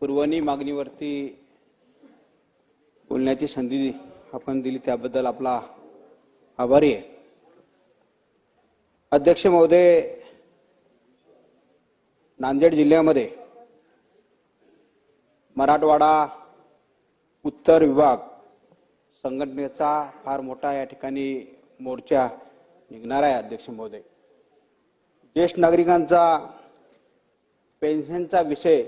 पुरवणी मागणीवरती बोलण्याची संधी आपण दिली त्याबद्दल आपला आभारी आहे. अध्यक्ष महोदय नांदेड जिल्ह्यामध्ये मराठवाडा उत्तर विभाग संघटनेचा फार मोठा या ठिकाणी मोर्चा निघणार आहे अध्यक्ष महोदय. ज्येष्ठ नागरिकांचा पेन्शनचा विषय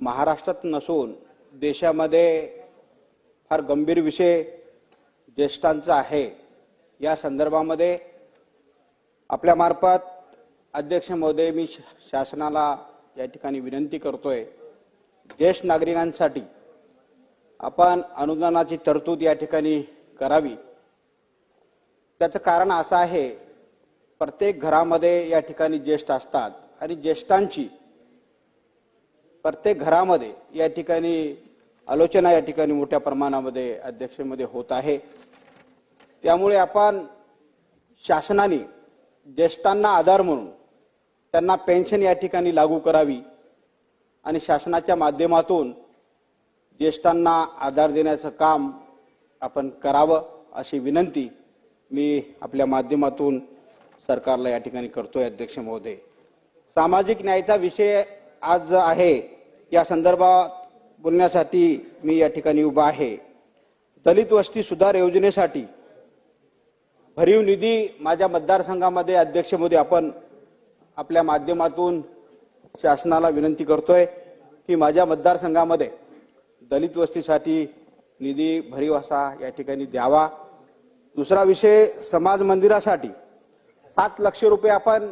महाराष्ट्रात नसून देशामध्ये फार गंभीर विषय ज्येष्ठांचा आहे. या संदर्भामध्ये आपल्यामार्फत अध्यक्ष महोदय मी शासनाला या ठिकाणी विनंती करतोय. ज्येष्ठ नागरिकांसाठी आपण अनुदानाची तरतूद या ठिकाणी करावी. त्याचं कारण असं आहे प्रत्येक घरामध्ये या ठिकाणी ज्येष्ठ असतात आणि ज्येष्ठांची प्रत्येक घरामध्ये या ठिकाणी आलोचना या ठिकाणी मोठ्या प्रमाणामध्ये अध्यक्षमध्ये होत आहे. त्यामुळे आपण शासनाने ज्येष्ठांना आधार म्हणून त्यांना पेन्शन या ठिकाणी लागू करावी आणि शासनाच्या माध्यमातून ज्येष्ठांना आधार देण्याचं काम आपण करावं अशी विनंती मी आपल्या माध्यमातून सरकारला या ठिकाणी करतोय अध्यक्ष महोदय. सामाजिक न्यायाचा विषय आज जो आहे. या संदर्भात बोलण्यासाठी मी या ठिकाणी उभा आहे. दलित वस्ती सुधार योजनेसाठी भरीव निधी माझ्या मतदारसंघामध्ये अध्यक्ष मोदी आपण आपल्या माध्यमातून शासनाला विनंती करतोय की माझ्या मतदारसंघामध्ये दलित वस्तीसाठी निधी भरीव असा या ठिकाणी द्यावा. दुसरा विषय समाज मंदिरासाठी सात लक्ष रुपये आपण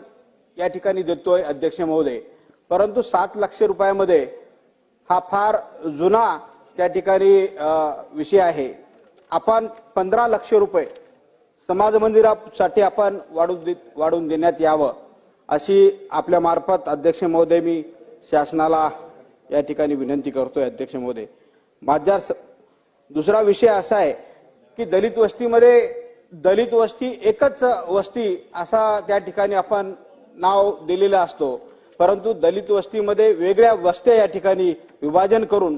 या ठिकाणी देतोय अध्यक्ष महोदय. परंतु सात लक्ष रुपयामध्ये हा फार जुना त्या ठिकाणी विषय आहे. आपण पंधरा लक्ष रुपये समाज मंदिरासाठी आपण वाढून दे वाढून देण्यात यावं अशी आपल्या मार्फत अध्यक्ष महोदय मी शासनाला या ठिकाणी विनंती करतोय अध्यक्ष महोदय. माझ्या स- दुसरा विषय असा आहे की दलित वस्तीमध्ये दलित वस्ती एकच वस्ती असा त्या ठिकाणी आपण नाव दिलेलं असतो. परंतु दलित वस्तीमध्ये वेगळ्या वस्त्या या ठिकाणी विभाजन करून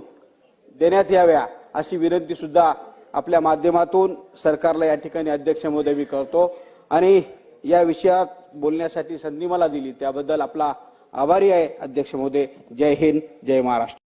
देण्यात याव्या अशी विनंती सुद्धा आपल्या माध्यमातून सरकारला या ठिकाणी अध्यक्ष महोदय मी करतो. आणि या विषयात बोलण्यासाठी संधी मला दिली. त्याबद्दल आपला आभारी आहे अध्यक्ष महोदय. जय हिंद जय महाराष्ट्र.